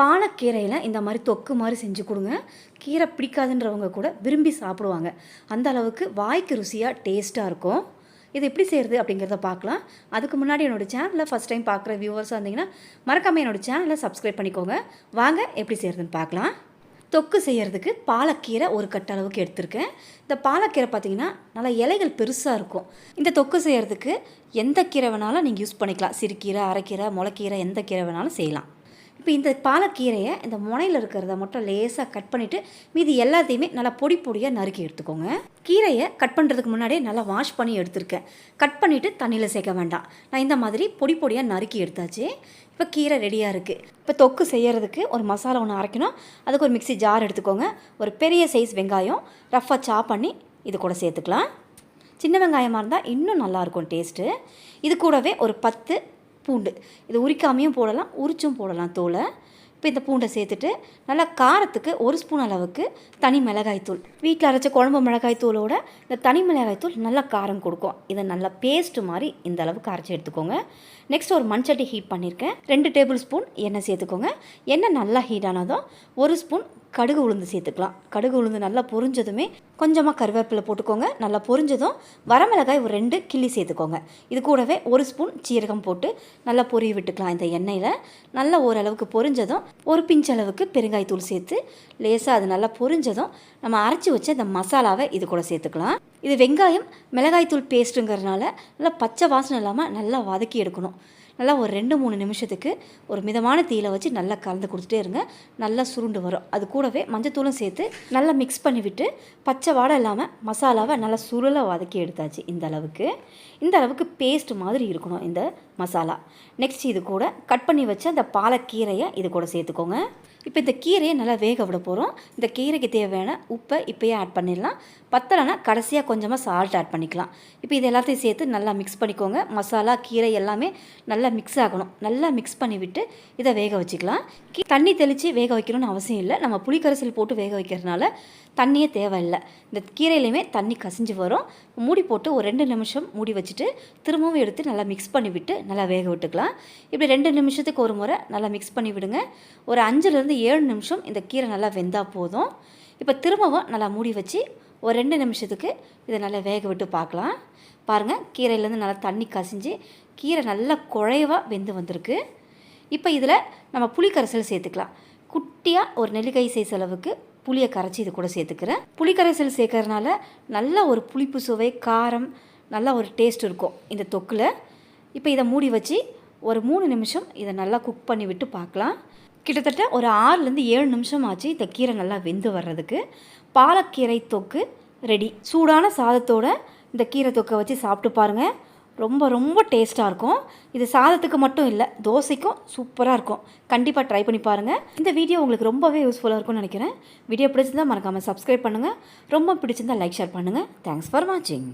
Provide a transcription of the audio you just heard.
பாலக்கீரையில் இந்த மாதிரி தொக்கு மாதிரி செஞ்சு கொடுங்க. கீரை பிடிக்காதுன்றவங்க கூட விரும்பி சாப்பிடுவாங்க. அந்த அளவுக்கு வாய்க்கு ருசியாக டேஸ்ட்டாக இருக்கும். இது எப்படி செய்கிறது அப்படிங்கிறத பார்க்கலாம். அதுக்கு முன்னாடி என்னோடய சேனலில் ஃபஸ்ட் டைம் பார்க்குற வியூவர்ஸாக இருந்தீங்கன்னா மறக்காமல் என்னோடய சேனலை சப்ஸ்கிரைப் பண்ணிக்கோங்க. வாங்க எப்படி செய்கிறதுன்னு பார்க்கலாம். தொக்கு செய்கிறதுக்கு பாலக்கீரை ஒரு கட்ட அளவுக்கு எடுத்திருக்கேன். இந்த பாலக்கீரை பார்த்தீங்கன்னா நல்லா இலைகள் பெருசாக இருக்கும். இந்த தொக்கு செய்கிறதுக்கு எந்த கீரை வேணாலும் நீங்கள் யூஸ் பண்ணிக்கலாம். சிறுக்கீரை அரைக்கீரை முளைக்கீரை எந்த கீரை வேணாலும் செய்யலாம். இப்போ இந்த பாலக்கீரையை இந்த முனையில் இருக்கிறத மட்டும் லேசாக கட் பண்ணிவிட்டு மீதி எல்லாத்தையுமே நல்லா பொடி பொடியாக நறுக்கி எடுத்துக்கோங்க. கீரையை கட் பண்ணுறதுக்கு முன்னாடியே நல்லா வாஷ் பண்ணி எடுத்திருக்கேன். கட் பண்ணிவிட்டு தண்ணியில் சேர்க்க வேண்டாம். நான் இந்த மாதிரி பொடி பொடியாக நறுக்கி எடுத்தாச்சு. இப்போ கீரை ரெடியாக இருக்குது இப்போ தொக்கு செய்கிறதுக்கு ஒரு மசாலா ஒன்று அரைக்கணும். அதுக்கு ஒரு மிக்ஸி ஜார் எடுத்துக்கோங்க. ஒரு பெரிய சைஸ் வெங்காயம் ரஃப்பாக சாப் பண்ணி இது கூட சேர்த்துக்கலாம். சின்ன வெங்காயமாக இருந்தால் இன்னும் நல்லாயிருக்கும் டேஸ்ட்டு. இது கூடவே ஒரு பத்து பூண்டு. இது உரிக்காமையும் போடலாம் உரிச்சும் போடலாம் தோலை. இப்போ இந்த பூண்டை சேர்த்துட்டு நல்லா காரத்துக்கு ஒரு ஸ்பூன் அளவுக்கு தனி மிளகாய்த்தூள் வீட்டில் அரைச்ச குழம்பு மிளகாய்த்தூளோட இந்த தனி மிளகாய்த்தூள் நல்லா காரம் கொடுக்கும். இதை நல்லா பேஸ்ட் மாதிரி இந்த அளவுக்கு அரைச்சி எடுத்துக்கோங்க. நெக்ஸ்ட் ஒரு மண்சட்டி ஹீட் பண்ணியிருக்கேன். ரெண்டு டேபிள் ஸ்பூன் எண்ணெய் சேர்த்துக்கோங்க. எண்ணெய் நல்லா ஹீட் ஆனதும் ஒரு ஸ்பூன் கடுகு உளுந்து சேர்த்துக்கலாம். கடுகு உளுந்து நல்லா பொரிஞ்சதுமே கொஞ்சமாக கருவேப்பிலை போட்டுக்கோங்க. நல்லா பொரிஞ்சதும் வரமிளகாய் ஒரு ரெண்டு கிள்ளி சேர்த்துக்கோங்க. இது கூடவே ஒரு ஸ்பூன் சீரகம் போட்டு நல்லா பொரிய விட்டுக்கலாம் இந்த எண்ணெயில். நல்லா ஓரளவுக்கு பொரிஞ்சதும் ஒரு பிஞ்ச் அளவுக்கு பெருங்காயத்தூள் சேர்த்து லேசாக அது நல்லா பொரிஞ்சதும் நம்ம அரைச்சி வச்ச இந்த மசாலாவை இது கூட சேர்த்துக்கலாம். இது வெங்காயம் மிளகாய்த்தூள் பேஸ்ட்டுங்கிறதுனால நல்லா பச்சை வாசனை இல்லாமல் நல்லா வதக்கி எடுக்கணும். நல்லா ஒரு ரெண்டு மூணு நிமிஷத்துக்கு ஒரு மிதமான தீயில வச்சு நல்லா கலந்து கொடுத்துட்டே இருங்க. நல்லா சுருண்டு வரும். அது கூடவே மஞ்சத்தூளும் சேர்த்து நல்லா மிக்ஸ் பண்ணி விட்டு பச்சை வாடை இல்லாமல் மசாலாவை நல்லா சுருளை வதக்கி எடுத்தாச்சு இந்த அளவுக்கு. இந்த அளவுக்கு பேஸ்ட் மாதிரி இருக்கணும் இந்த மசாலா. நெக்ஸ்ட் இது கூட கட் பண்ணி வச்ச அந்த பாலக்கீரையை இது கூட சேர்த்துக்கோங்க. இப்போ இந்த கீரையை நல்லா வேக விட போகிறோம் இந்த கீரைக்கு தேவையான உப்பை இப்போயே ஆட் பண்ணிடலாம். பத்தலைனா கடைசியாக கொஞ்சமாக சால்ட் ஆட் பண்ணிக்கலாம். இப்போ இது எல்லாத்தையும் சேர்த்து நல்லா மிக்ஸ் பண்ணிக்கோங்க. மசாலா கீரை எல்லாமே நல்லா நல்லா மிக்ஸ் ஆகணும். நல்லா மிக்ஸ் பண்ணி விட்டு இதை வேக வச்சுக்கலாம். கீ- தண்ணி தெளித்து வேக வைக்கணும்னு அவசியம் இல்லை. நம்ம புளிக்கரைசல் போட்டு வேக வைக்கிறதுனால தண்ணியே தேவையில்லை. இந்த கீரையிலையுமே தண்ணி கசிஞ்சு வரும். மூடி போட்டு ஒரு ரெண்டு நிமிஷம் மூடி வச்சுட்டு திரும்பவும் எடுத்து நல்லா மிக்ஸ் பண்ணி விட்டு நல்லா வேக விட்டுக்கலாம். இப்படி ரெண்டு நிமிஷத்துக்கு ஒரு முறை நல்லா மிக்ஸ் பண்ணி விடுங்க. ஒரு அஞ்சுலேருந்து ஏழு நிமிஷம் இந்த கீரை நல்லா வெந்தால் போதும். இப்போ திரும்பவும் நல்லா மூடி வச்சு ஒரு ரெண்டு நிமிஷத்துக்கு இதை நல்லா வேக விட்டு பார்க்கலாம். பாருங்கள் கீரையிலேருந்து நல்லா தண்ணி கசிஞ்சு கீரை நல்லா குழைவாக வெந்து வந்திருக்கு. இப்போ இதில் நம்ம புளிக்கரைசல் சேர்த்துக்கலாம். குட்டியாக ஒரு நெல்லிக்காய் சைஸ் அளவுக்கு புளியை கரைச்சி இது கூட சேர்த்துக்கிறேன். புளிக்கரைசல் சேர்க்கறதுனால நல்ல ஒரு புளிப்பு சுவை காரம் நல்ல ஒரு டேஸ்ட் இருக்கும் இந்த தொக்கில். இப்போ இதை மூடி வச்சு ஒரு மூணு நிமிஷம் இதை நல்லா குக் பண்ணி விட்டு பார்க்கலாம். கிட்டத்தட்ட ஒரு ஆறுலேருந்து ஏழு நிமிஷம் ஆச்சு இந்த கீரை நல்லா வெந்து வர்றதுக்கு. பாலக்கீரை தொக்கு ரெடி. சூடான சாதத்தோட இந்த கீரை தொக்கை வச்சு சாப்பிட்டு பாருங்கள் ரொம்ப ரொம்ப டேஸ்ட்டாக இருக்கும். இது சாதத்துக்கு மட்டும் இல்லை தோசைக்கும் சூப்பராக இருக்கும். கண்டிப்பாக ட்ரை பண்ணி பாருங்கள் இந்த வீடியோ உங்களுக்கு ரொம்பவே யூஸ்ஃபுல்லாக இருக்கும்னு நினைக்கிறேன். வீடியோ பிடிச்சிருந்தா மறக்காமல் சப்ஸ்கிரைப் பண்ணுங்கள் ரொம்ப பிடிச்சிருந்தா லைக் ஷேர் பண்ணுங்கள் தேங்க்ஸ் ஃபார் வாட்சிங்